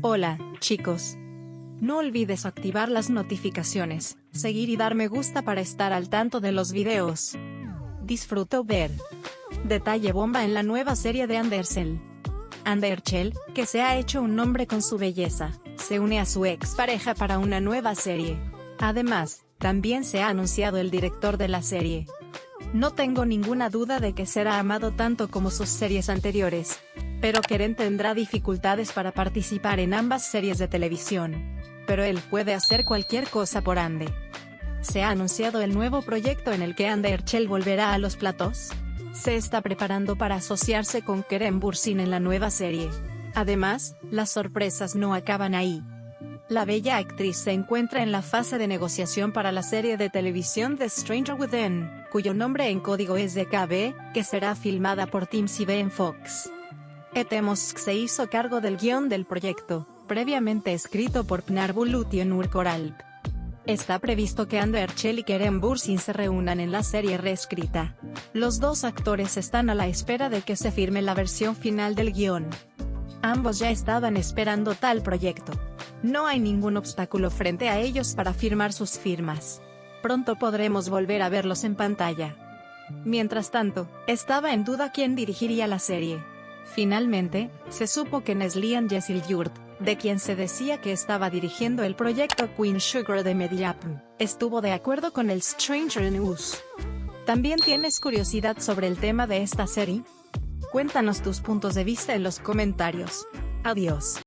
Hola, chicos. No olvides activar las notificaciones, seguir y dar me gusta para estar al tanto de los videos. Disfruto ver. Detalle bomba en la nueva serie de Andersen. Anderchel, que se ha hecho un nombre con su belleza, se une a su ex pareja para una nueva serie. Además, también se ha anunciado el director de la serie. No tengo ninguna duda de que será amado tanto como sus series anteriores. Pero Keren tendrá dificultades para participar en ambas series de televisión. Pero él puede hacer cualquier cosa por Ande. Se ha anunciado el nuevo proyecto en el que Ande Erchel volverá a los platos. Se está preparando para asociarse con Keren Bursin en la nueva serie. Además, las sorpresas no acaban ahí. La bella actriz se encuentra en la fase de negociación para la serie de televisión The Stranger Within, cuyo nombre en código es DKB, que será filmada por Team CB en Fox. Etemosk se hizo cargo del guion del proyecto, previamente escrito por Pnar Bulut y Koralp. Está previsto que Ander Chell y Keren Bursin se reúnan en la serie reescrita. Los dos actores están a la espera de que se firme la versión final del guion. Ambos ya estaban esperando tal proyecto. No hay ningún obstáculo frente a ellos para firmar sus firmas. Pronto podremos volver a verlos en pantalla. Mientras tanto, estaba en duda quién dirigiría la serie. Finalmente, se supo que Neslian Yurt, de quien se decía que estaba dirigiendo el proyecto Queen Sugar de Mediapm, estuvo de acuerdo con el Stranger News. ¿También tienes curiosidad sobre el tema de esta serie? Cuéntanos tus puntos de vista en los comentarios. Adiós.